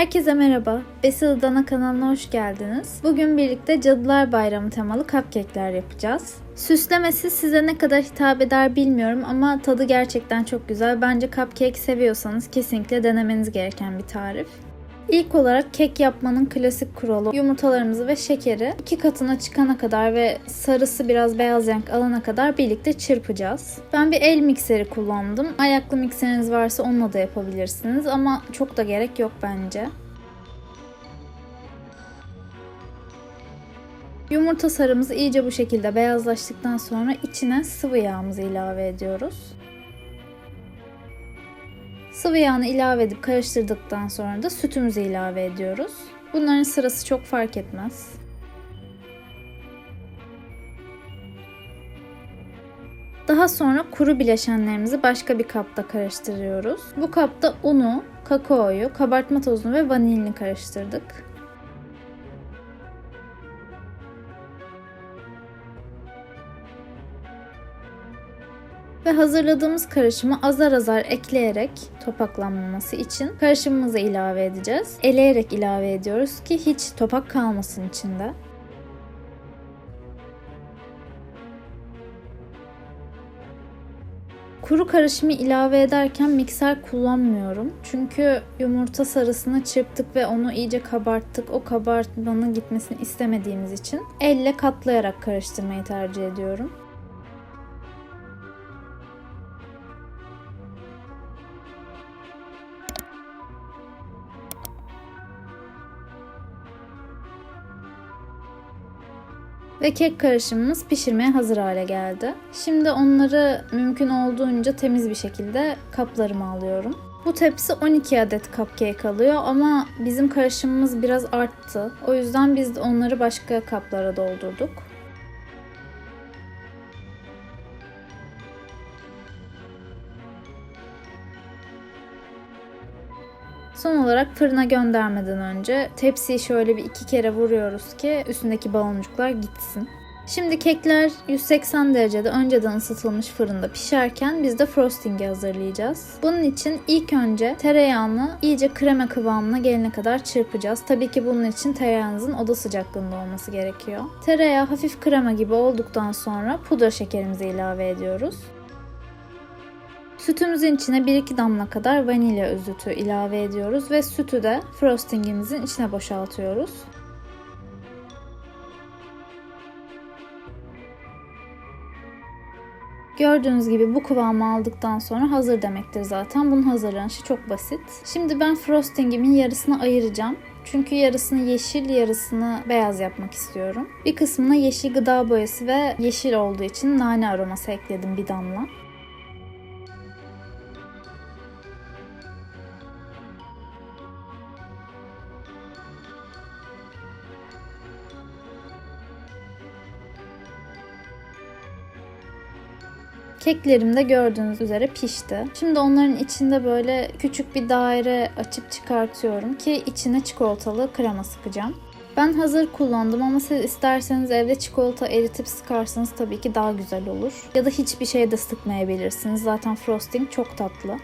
Herkese merhaba. Besil Dana kanalına hoş geldiniz. Bugün birlikte Cadılar Bayramı temalı cupcake'ler yapacağız. Süslemesi size ne kadar hitap eder bilmiyorum ama tadı gerçekten çok güzel. Bence cupcake seviyorsanız kesinlikle denemeniz gereken bir tarif. İlk olarak kek yapmanın klasik kuralı yumurtalarımızı ve şekeri iki katına çıkana kadar ve sarısı biraz beyaz renk alana kadar birlikte çırpacağız. Ben bir el mikseri kullandım. Ayaklı mikseriniz varsa onunla da yapabilirsiniz ama çok da gerek yok bence. Yumurta sarımız iyice bu şekilde beyazlaştıktan sonra içine sıvı yağımızı ilave ediyoruz. Sıvı yağını ilave edip karıştırdıktan sonra da sütümüzü ilave ediyoruz. Bunların sırası çok fark etmez. Daha sonra kuru bileşenlerimizi başka bir kapta karıştırıyoruz. Bu kapta unu, kakaoyu, kabartma tozunu ve vanilini karıştırdık. Ve hazırladığımız karışımı azar azar ekleyerek topaklanmaması için karışımımızı ilave edeceğiz. Eleyerek ilave ediyoruz ki hiç topak kalmasın içinde. Kuru karışımı ilave ederken mikser kullanmıyorum. Çünkü yumurta sarısını çırptık ve onu iyice kabarttık. O kabartmanın gitmesini istemediğimiz için elle katlayarak karıştırmayı tercih ediyorum. Ve kek karışımımız pişirmeye hazır hale geldi. Şimdi onları mümkün olduğunca temiz bir şekilde kaplarıma alıyorum. Bu tepsi 12 adet cupcake alıyor ama bizim karışımımız biraz arttı. O yüzden biz onları başka kaplara doldurduk. Son olarak fırına göndermeden önce tepsiyi şöyle bir iki kere vuruyoruz ki üstündeki baloncuklar gitsin. Şimdi kekler 180 derecede önceden ısıtılmış fırında pişerken biz de frosting'i hazırlayacağız. Bunun için ilk önce tereyağını iyice krema kıvamına gelene kadar çırpacağız. Tabii ki bunun için tereyağınızın oda sıcaklığında olması gerekiyor. Tereyağı hafif krema gibi olduktan sonra pudra şekerimizi ilave ediyoruz. Sütümüzün içine 1-2 damla kadar vanilya özütü ilave ediyoruz ve sütü de frostingimizin içine boşaltıyoruz. Gördüğünüz gibi bu kıvamı aldıktan sonra hazır demektir zaten. Bunun hazırlanışı çok basit. Şimdi ben frostingimin yarısını ayıracağım. Çünkü yarısını yeşil, yarısını beyaz yapmak istiyorum. Bir kısmına yeşil gıda boyası ve yeşil olduğu için nane aroması ekledim bir damla. Keklerim de gördüğünüz üzere pişti. Şimdi onların içinde böyle küçük bir daire açıp çıkartıyorum ki içine çikolatalı krema sıkacağım. Ben hazır kullandım ama siz isterseniz evde çikolata eritip sıkarsanız tabii ki daha güzel olur. Ya da hiçbir şey de sıkmayabilirsiniz. Zaten frosting çok tatlı.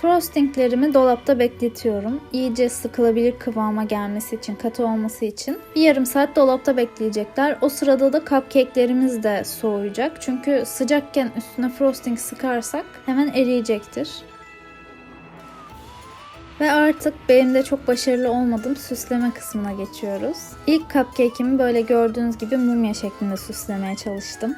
Frostinglerimi dolapta bekletiyorum. İyice sıkılabilir kıvama gelmesi için, katı olması için. Bir yarım saat dolapta bekleyecekler. O sırada da cupcake'lerimiz de soğuyacak. Çünkü sıcakken üstüne frosting sıkarsak hemen eriyecektir. Ve artık benim de çok başarılı olmadığım süsleme kısmına geçiyoruz. İlk cupcake'imi böyle gördüğünüz gibi mumya şeklinde süslemeye çalıştım.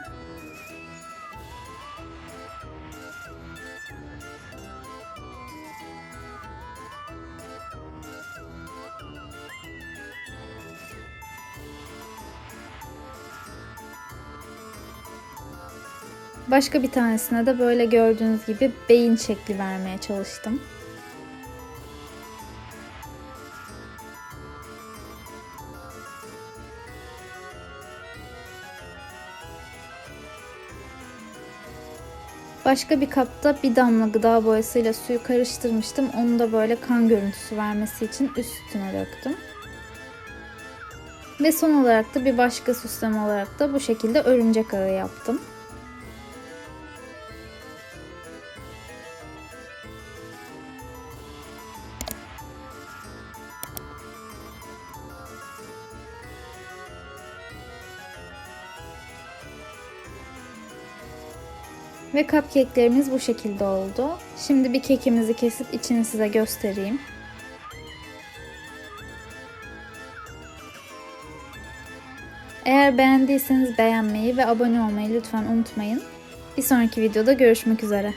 Başka bir tanesine de böyle gördüğünüz gibi beyin şekli vermeye çalıştım. Başka bir kapta bir damla gıda boyasıyla suyu karıştırmıştım. Onu da böyle kan görüntüsü vermesi için üstüne döktüm. Ve son olarak da bir başka süsleme olarak da bu şekilde örümcek ağı yaptım. Ve cupcake'lerimiz bu şekilde oldu. Şimdi bir kekimizi kesip içini size göstereyim. Eğer beğendiyseniz beğenmeyi ve abone olmayı lütfen unutmayın. Bir sonraki videoda görüşmek üzere.